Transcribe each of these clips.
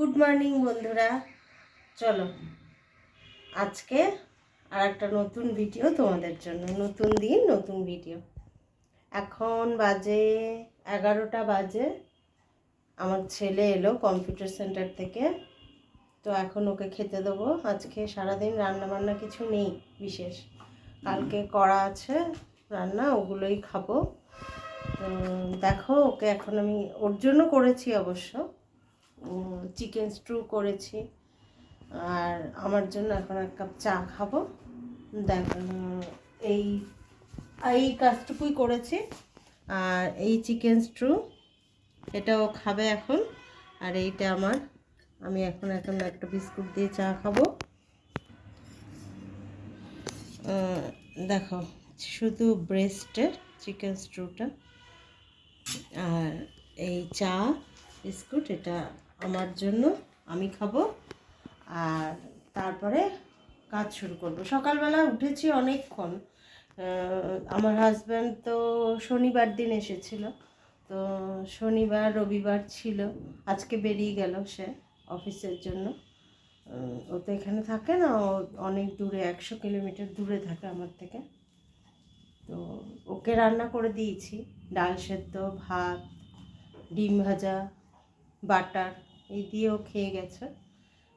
Good morning বন্ধুরা। চলো, আজকে আর একটা নতুন ভিডিও তোমাদের জন্য। নতুন দিন, নতুন ভিডিও এখন বাজে এগারোটা বাজে। আমার ছেলে এলো কম্পিউটার সেন্টার থেকে। তো এখন ওকে খেতে দেবো। আজকে সারাদিন রান্না বান্না কিছু নেই, বিশেষ। কালকে করা আছে, রান্না, ওগুলোই খাব। তো দেখো, ওকে এখন আমি, ওর জন্য করেছি অবশ্য। চিকেন স্ট্রু করেছি। আর আমার জন্য এখন এক কাপ চা খাব। দেখ এই এই কাজটুকুই করেছি। আর এই চিকেন স্ট্রু এটাও খাবে এখন। আর এইটা আমার, আমি এখন এখন একটা বিস্কুট দিয়ে চা খাব। দেখো, শুধু ব্রেস্টের চিকেন স্ট্রুটা আর এই চা, বিস্কুট, এটা আমার জন্য আমি খাব। আর তারপরে কাজ শুরু করব। সকালবেলা উঠেছি অনেকক্ষণ। আমার হাজব্যান্ড তো শনিবার দিন এসেছিল। তো শনিবার, রবিবার ছিল। আজকে বেরিয়ে গেল সে অফিসের জন্য। ও তো এখানে থাকে না। ও অনেক দূরে, একশো কিলোমিটার দূরে থাকে আমার থেকে। তো ওকে রান্না করে দিয়েছি। ডাল সেদ্ধ, ভাত, ডিম ভাজা, বাটার। এই দিয়েও খেয়ে গেছে।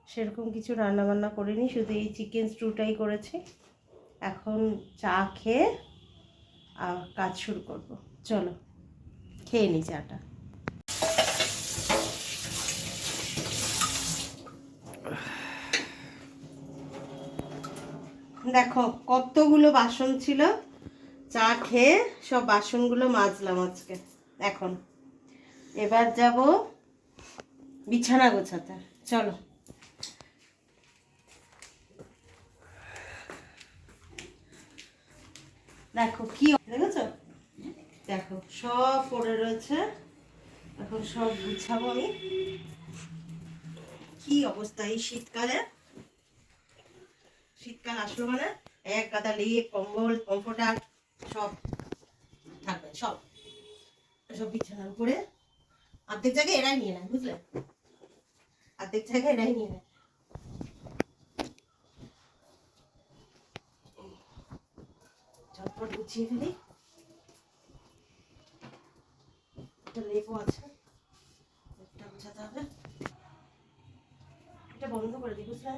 সেরকম কিছু রান্না বান্না করিনি, শুধু এই চিকেন স্টুটাই করেছি। এখন চা খেয়ে আর কাজ শুরু করব। চলো, খেয়ে নি চাটা। দেখো, কতগুলো বাসন ছিল। চা খেয়ে সব বাসনগুলো মাজলাম আজকে। এখন এবার যাব বিছানা গোছাতে। চলো। দেখো কি দেখেছ? দেখো, সব পড়ে রয়েছে। এখন সব গুছাবো আমি। কি অবস্থা এই শীতকালে? শীতকাল আসলো মানে? এক গাদা লেপ, কম্বল, কমফোর্টার, সব থাকবে, সব। সব বিছানার উপরে। অর্ধেক জায়গায় এরাই নিয়ে নেয়, বুঝলে? অর্ধেক জায়গায় এরাই নিয়ে নেয়। ঝটপট গুছিয়ে ফেলি। একটা লেপও আছে এটা গুছাতে হবে। এটা বন্ধ করে দিই, বুঝলে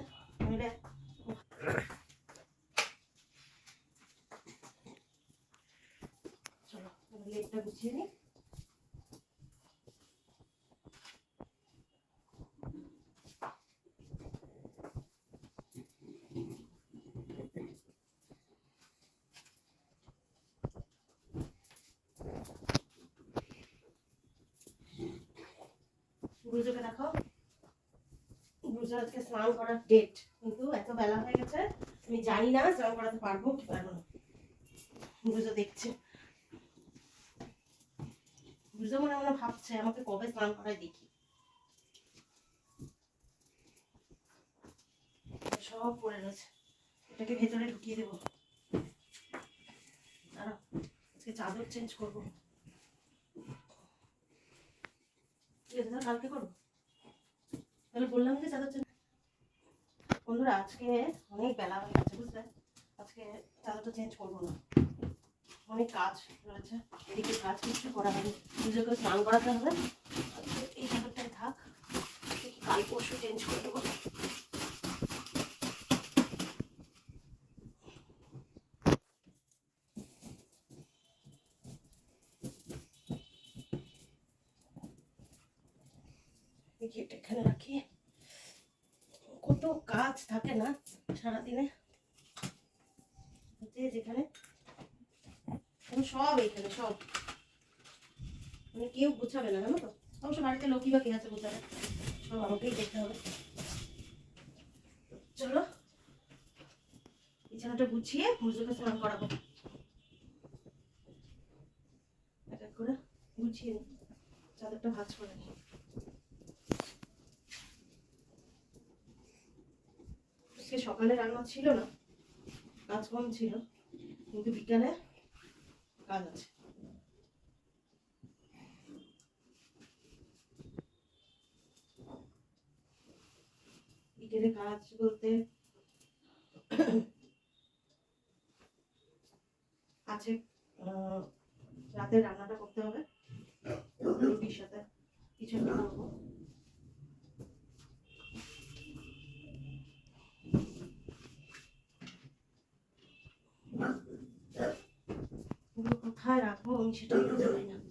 এটা চলো এবার লেপটা গুছিয়ে নিই দেখো? আজকে স্নান করার ডেট কিন্তু এত বেলা হয়ে গেছে, আমি জানি না স্নান করাতে পারব কি পারব না। দেখছে। মনে মনে ভাবছে, আমাকে কবে স্নান করায় দেখি। সব পড়ে রয়েছে। এটাকে ভেতরে ঢুকিয়ে দেবো। আজকে চাদর চেঞ্জ করব। ঠিক আছে, তাহলে কালকে করব তাহলে বললাম যে চাদর বন্ধুরা, আজকে অনেক বেলা হয়ে গেছে, বুঝলে? আজকে চাদরটা চেঞ্জ করব না। অনেক কাজ রয়েছে। এদিকে কাজ কিছু করা হবে নিজেকে স্নান করাতে হবে। এই চাদরটাই থাক। কাল পরশু চেঞ্জ করে দেবো দেখি এটা এখানে রাখি কত কাজ থাকে না সারাদিনে। যেখানে সব এখানে সব। মানে কেউ গুছাবে না, জানো তো? অবশ্য বাড়িতে লোকই বা কে আছে গুছাবে? সব আমাকেই দেখতে হবে। চলো, বিছানাটা গুছিয়ে মুরজুকে স্নান করাবো। এক করে গুছিয়ে চাদরটা ভাজ করে নিই। আজকে সকালে রান্না ছিল না কাজ কম ছিল কিন্তু বিকালে কাজ আছে। বিকেলে কাজ বলতে আছে রাতের রান্নাটা করতে হবে। রুটির সাথে কিছু করব। 东西都不给你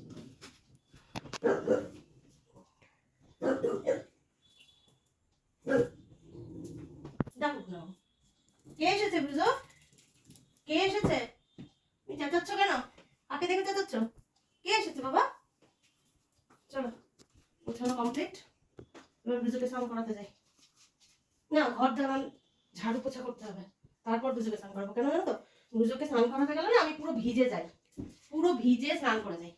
ভিজে স্নান করে যাই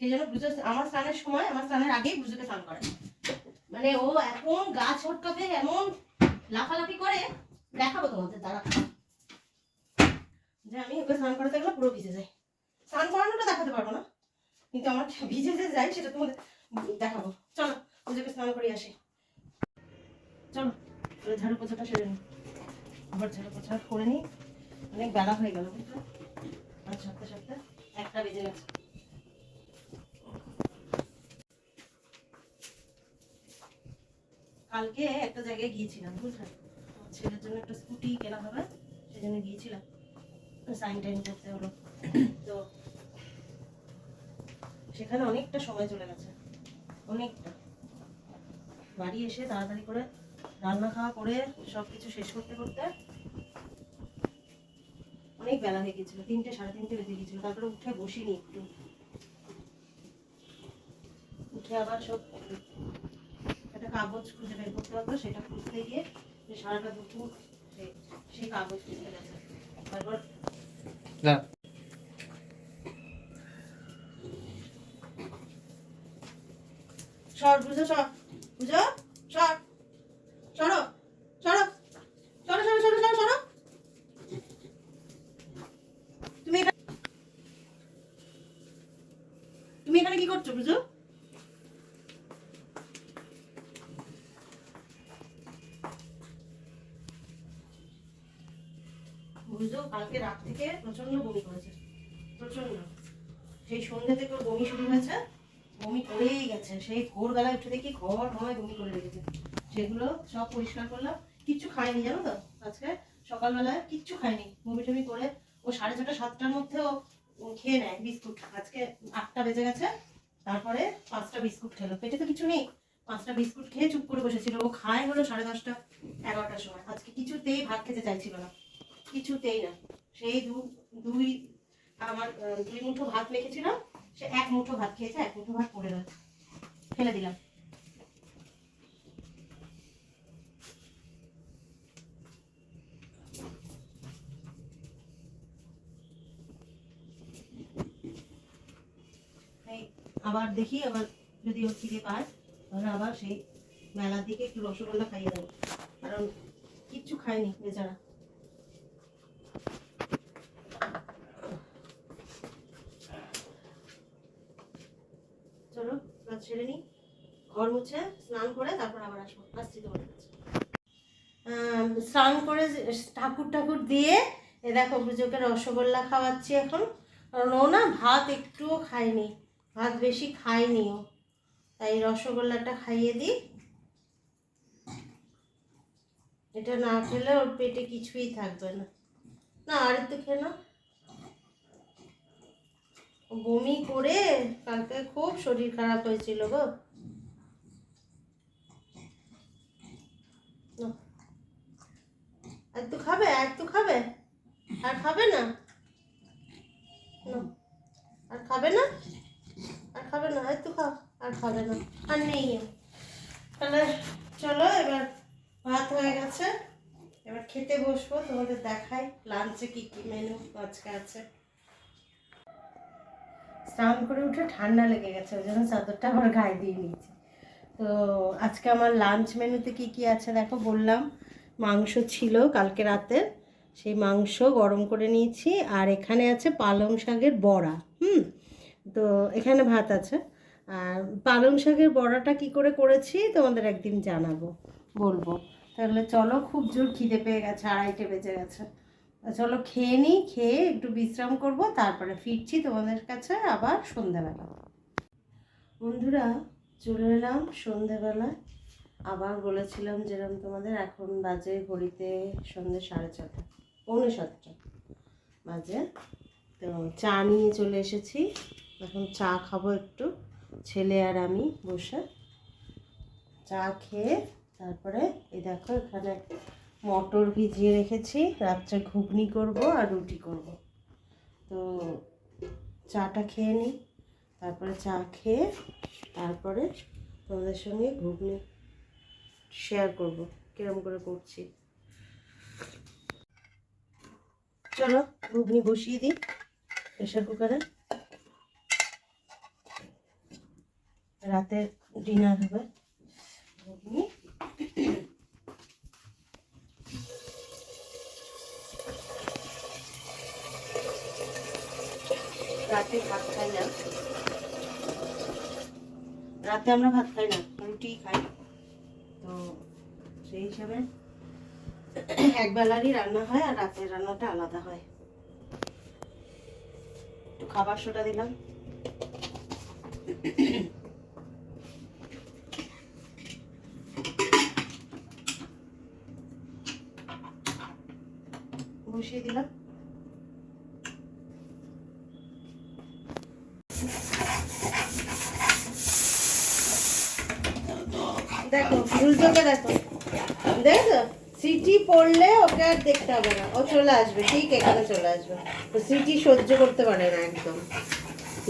সেই জন্য পুজো আমার স্নানের সময়, আমার স্নানের আগেই বুঝোকে স্নান করে। মানে ও এখন গা ছটকাবে এমন লাফালাফি করে, দেখাবো তোমাদের দ্বারা যে আমি ওকে স্নান করাতে গেলে পুরো ভিজে যাই স্নান করানোটা দেখাতে পারব না, কিন্তু আমার ভিজে যে যাই সেটা তোমাদের দেখাবো। চলো, পুজোকে স্নান করে আসি। চলো ঝাড়ু পোছাটা সেরে নিই। আবার ঝাড়ু পোছা করে নিই। অনেক বেলা হয়ে গেল। আর সাথে সাথে একটা কালকে একটা জায়গায় গিয়েছিলাম বুঝলেন ছেলের জন্য একটা স্কুটি কেনা হবে গিয়েছিলাম। সাইন টাইন করতে হলো। তো সেখানে অনেকটা সময় চলে গেছে, অনেকটা। বাড়ি এসে তাড়াতাড়ি করে রান্না খাওয়া করে সব কিছু শেষ করতে করতে বেলা হয়ে গেছিল তিনটে সাড়ে তিনটে বেজে গেছিল তারপরে উঠে বসিনি একটু। উঠে আবার সব একটা কাগজ খুঁজে বের করতে হতো সেটা খুঁজতে গিয়ে যে সারাটা দুপুর সেই কাগজ খুঁজতে গেছে। তারপর সর বুঝো সর বুঝো সরো সরো সরো সরো সরো সরো সরো তুমি এটা তুমি এখানে কি করছ বুঝো বুঝো কালকে রাত থেকে প্রচণ্ড বমি করেছে। প্রচণ্ড সেই সন্ধ্যে থেকে ওর বমি শুরু হয়েছে। বমি করেই গেছে। সেই ভোরবেলায় উঠে দেখি ঘর নয় বমি করে রেখেছে। সেগুলো সব পরিষ্কার করলাম। কিচ্ছু খায়নি, জানো তো? আজকে সকালবেলায় কিচ্ছু খায়নি। বমি টমি করে ও সাড়ে ছটা, সাতটার মধ্যে ও খেয়ে নেয় বিস্কুট। আজকে আটটা বেজে গেছে। তারপরে পাঁচটা বিস্কুট খেলো। পেটে তো কিছু নেই। পাঁচটা বিস্কুট খেয়ে চুপ করে বসেছিল। ও খায় হলো সাড়ে দশটা, এগারোটার সময়। আজকে কিছুতেই ভাত খেতে চাইছিল না। কিছুতেই না। সেই দুই, আমার দুই মুঠো ভাত মেখেছিলাম, সে এক মুঠো ভাত খেয়েছে, এক মুঠো ভাত পড়ে রয়েছে। ফেলে দিলাম। আবার দেখি, আবার যদি ওর খিদে পায়, তাহলে আবার সেই মেলার দিকে একটু রসগোল্লা খাইয়ে দেবো। কারণ কিচ্ছু খায়নি বেচারা চলো ছেড়ে নিই, ঘর মুছে স্নান করে তারপর আবার আসব, আসছি তোমার কাছে। স্নান করে ঠাকুর ঠাকুর দিয়ে, এ দেখো বুঝোকে রসগোল্লা খাওয়াচ্ছি এখন। কারণ ও না ভাত একটুও খায়নি, ভাত বেশি খায়নি ও। তাই রসগোল্লাটা খাইয়ে দিই। এটা না খেলে ওর পেটে কিছুই থাকবে না। না আর একটু খেয়ে না বমি করে কালকে খুব শরীর খারাপ হয়েছিল গো। আর একটু খাবে, আর একটু খাবে? আর খাবে না। আর খাবে না? আর খাবে না একটু খাও আর খাবে না, আর নেই। তাহলে চলো, এবার ভাত হয়ে গেছে। এবার খেতে বসবো, তোমাদের দেখাই লাঞ্চে কি কি মেনু আজকে আছে। স্নান করে উঠে ঠান্ডা লেগে গেছে, ওই জন্য চাদরটা আবার গায়ে দিয়ে নিয়েছি। তো আজকে আমার লাঞ্চ মেনুতে কি কি আছে দেখো বললাম। মাংস ছিল কালকে রাতে সেই মাংস গরম করে নিয়েছি, আর এখানে আছে পালং শাকের বড়া, হুম? তো এখানে ভাত আছে। আর পালং শাকের বড়াটা কি করে করেছি তোমাদের একদিন জানাব, বলব। তাহলে চলো খুব জোর খিদে পেয়ে গেছে, আড়াইটে বেজে গেছে। চলো খেয়ে নিই, খেয়ে একটু বিশ্রাম করব, তারপরে ফিরছি তোমাদের কাছে আবার সন্ধেবেলা বন্ধুরা, চলে এলাম সন্ধেবেলায় আবার বলেছিলাম যেরকম তোমাদের, এখন বাজে ঘড়িতে সন্ধে সাড়ে ছটা পৌনে সাতটা বাজে। তো চা নিয়ে চলে এসেছি। এখন চা খাব একটু, ছেলে আর আমি বসে। চা খেয়ে তারপরে, এই দেখো এখানে মটর ভিজিয়ে রেখেছি। রাত্রে ঘুগনি করব আর রুটি করব। তো চাটা খেয়ে নিই, তারপরে চা খেয়ে তারপরে তোমাদের সঙ্গে ঘুগনি শেয়ার করব। কিরম করে করছি। চলো ঘুগনি বসিয়ে দিই প্রেশার কুকারে রাতে ডিনার হবে। ঘুগনি রাতে ভাত খাই না। রাতে আমরা ভাত খাই না রুটি খাই। তো সেই হিসাবে এক বেলারই রান্না হয় আর রাতের রান্নাটা আলাদা হয়। একটু খাবার সোটা দিলাম। বসিয়ে দিলাম। দেখো দেখো দেখো সিটি পড়লে ওকে আর দেখতে হবে না। ও চলে আসবে, ঠিক এখানে চলে আসবে। তো সিটি সহ্য করতে পারে না একদম।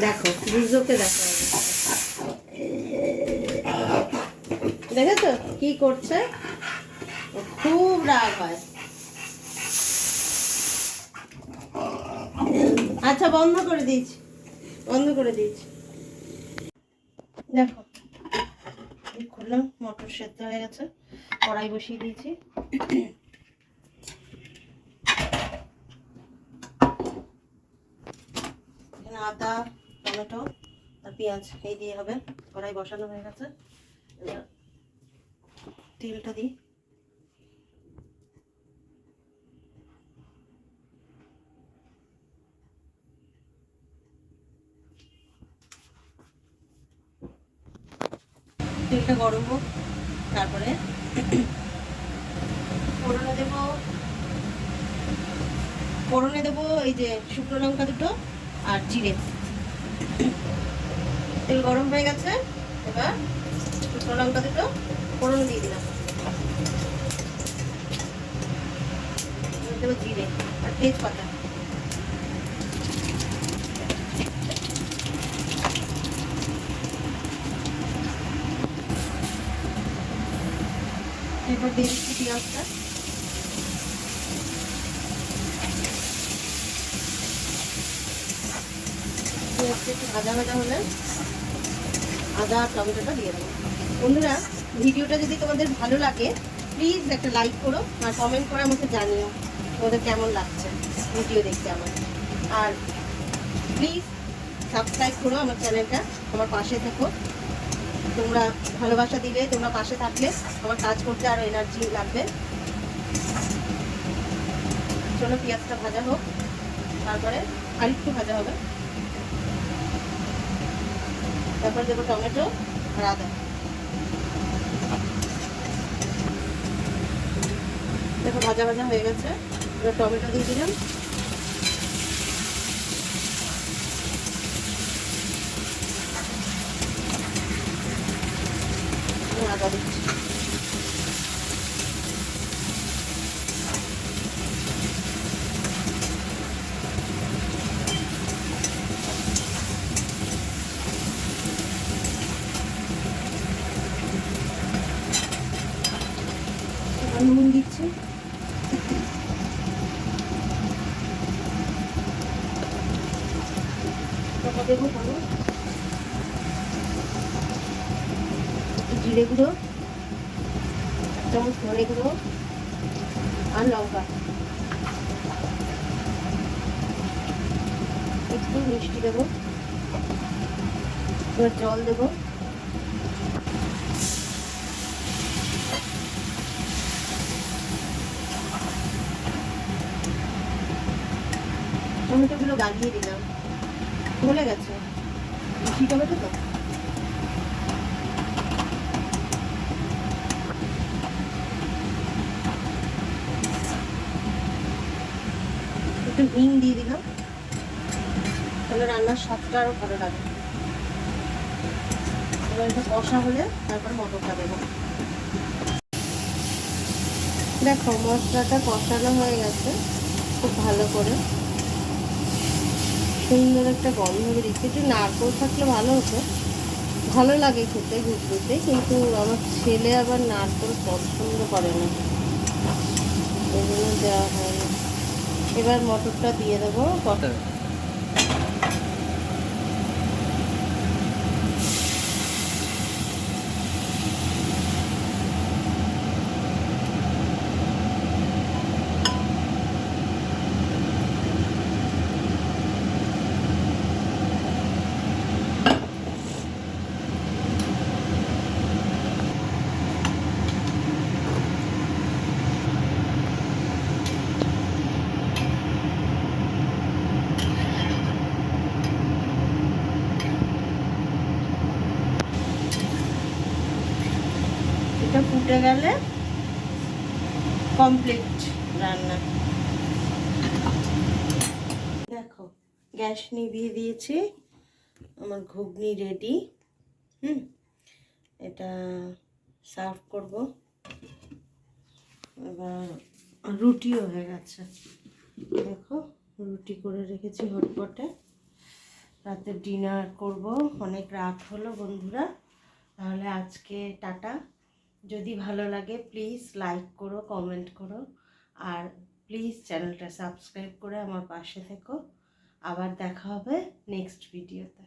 দেখো দুর্যোগকে দেখো দেখেছ কি করছে? খুব রাগ হয়। আচ্ছা বন্ধ করে দিচ্ছি। বন্ধ করে দিয়েছি দেখো। এই খুললাম মটর সেদ্ধ হয়ে গেছে। কড়াই বসিয়ে দিয়েছি। আদা, টমেটো আর পেঁয়াজ এই দিয়ে হবে। কড়াই বসানো হয়ে গেছে। তেলটা দিই। তেলটা গরম হোক, তারপরে ফোড়নে দেবো ফোড়নে দেবো এই যে শুকনো লঙ্কা দুটো আর জিরে। তেল গরম হয়ে গেছে, এবার শুকনো লঙ্কা দুটো ফোড়ন দিয়ে দিলাম। দেবো জিরে আর তেজপাতা। দিয়ে দিচ্ছি পেঁয়াজটা পেঁয়াজটা একটু ভাজা ভাজা হলে আদা, টমেটোটা দিয়ে দেবো। বন্ধুরা, ভিডিওটা যদি তোমাদের ভালো লাগে প্লিজ একটা লাইক করো আর কমেন্ট করে আমাকে জানিও তোমাদের কেমন লাগছে ভিডিও দেখতে আমার। আর প্লিজ সাবস্ক্রাইব করো আমার চ্যানেলটা আমার পাশে থেকো। তোমরা ভালোবাসা দিলে, তোমরা পাশে থাকলে আমার কাজ করতে আরও এনার্জি লাগবে। চলো পেঁয়াজটা ভাজা হোক, তারপরে আরেকটু ভাজা হবে। তারপরে দেবো টমেটো আর আদা। দেখো ভাজা ভাজা হয়ে গেছে। এবার টমেটো দিয়ে দিলাম। আদা দিচ্ছি নুন দিচ্ছি। দেবো জিরে গুঁড়ো, চামচ ধনে গুঁড়ো আর লঙ্কা। একটু মিষ্টি দেবো। এবার জল দেবো। টমেটোগুলো গালিয়ে দিলাম। ভুলে গেছে। মিষ্টি টমেটো তো? একটু হিং দিয়ে দিলাম। তাহলে রান্নার স্বাদটা আরও ভালো লাগে। এবার কষা হলে তারপর মটরটা দেবো। দেখো, মশলাটা কষানো হয়ে গেছে খুব ভালো করে। সুন্দর একটা গন্ধ বেরিয়েছে। একটু নারকোল থাকলে ভালো হতো। ভালো লাগে খেতে ঘুরতে কিন্তু আমার ছেলে আবার নারকোল পছন্দ করে না। এই জন্য দেওয়া হয় না এবার মটরটা দিয়ে দেবো কটা এটা ফুটে গেলে কমপ্লিট রান্না। দেখো, গ্যাস নিভিয়ে দিয়েছি। আমার ঘুগনি রেডি হুম, এটা সার্ভ করব। এবার রুটিও হয়ে গেছে। দেখো, রুটি করে রেখেছি হটপটে। রাতে ডিনার করব। অনেক রাত হলো বন্ধুরা। তাহলে আজকে টাটা। যদি ভালো লাগে প্লিজ লাইক করো কমেন্ট করো। আর প্লিজ চ্যানেলটা সাবস্ক্রাইব করে আমার পাশে থেকো। আবার দেখা হবে নেক্সট ভিডিওতে